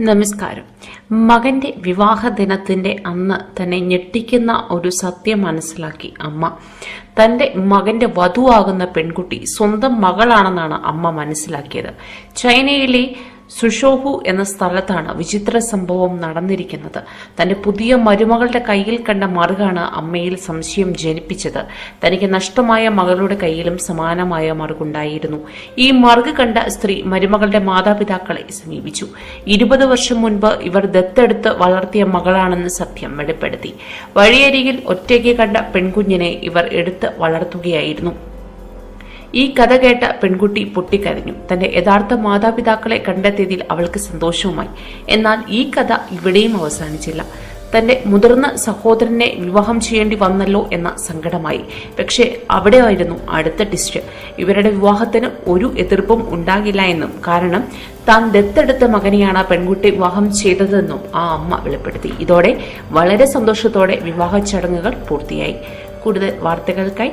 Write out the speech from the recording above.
നമസ്കാരം. മകന്റെ വിവാഹ ദിനത്തിന്റെ അന്ന് തന്നെ ഞെട്ടിക്കുന്ന ഒരു സത്യം മനസ്സിലാക്കി അമ്മ. തന്റെ മകന്റെ വധുവാകുന്ന പെൺകുട്ടി സ്വന്തം മകളാണെന്നാണ് അമ്മ മനസ്സിലാക്കിയത്. ചൈനയിലെ സുഷോഹു എന്ന സ്ഥലത്താണ് വിചിത്ര സംഭവം നടന്നിരിക്കുന്നത്. തന്റെ പുതിയ മരുമകളുടെ കയ്യിൽ കണ്ട മറുകാണ് അമ്മയിൽ സംശയം ജനിപ്പിച്ചത്. തനിക്ക് നഷ്ടമായ മകളുടെ കയ്യിലും സമാനമായ മറുകുണ്ടായിരുന്നു. ഈ മറുക് കണ്ട സ്ത്രീ മരുമകളുടെ മാതാപിതാക്കളെ സമീപിച്ചു. ഇരുപത് വർഷം മുൻപ് ഇവർ ദത്തെടുത്ത് വളർത്തിയ മകളാണെന്ന് സത്യം വെളിപ്പെടുത്തി. വഴിയരികിൽ ഒറ്റയ്ക്ക് കണ്ട പെൺകുഞ്ഞിനെ ഇവർ എടുത്ത് വളർത്തുകയായിരുന്നു. ഈ കഥ കേട്ട പെൺകുട്ടി പൊട്ടിക്കരഞ്ഞു. തന്റെ യഥാർത്ഥ മാതാപിതാക്കളെ കണ്ടെത്തിയതിൽ അവൾക്ക് സന്തോഷവുമായി. എന്നാൽ ഈ കഥ ഇവിടെയും അവസാനിച്ചില്ല. തന്റെ മുതിർന്ന സഹോദരനെ വിവാഹം ചെയ്യേണ്ടി വന്നല്ലോ എന്ന സങ്കടമായി. പക്ഷേ അവിടെയായിരുന്നു അടുത്ത ടിസ്റ്റ് ഇവരുടെ വിവാഹത്തിന് ഒരു എതിർപ്പും ഉണ്ടാകില്ല എന്നും കാരണം താൻ ദത്തെടുത്ത മകനെയാണ് പെൺകുട്ടി വിവാഹം ചെയ്തതെന്നും ആ അമ്മ വെളിപ്പെടുത്തി. ഇതോടെ വളരെ സന്തോഷത്തോടെ വിവാഹ ചടങ്ങുകൾ പൂർത്തിയായി. കൂടുതൽ വാർത്തകൾക്കായി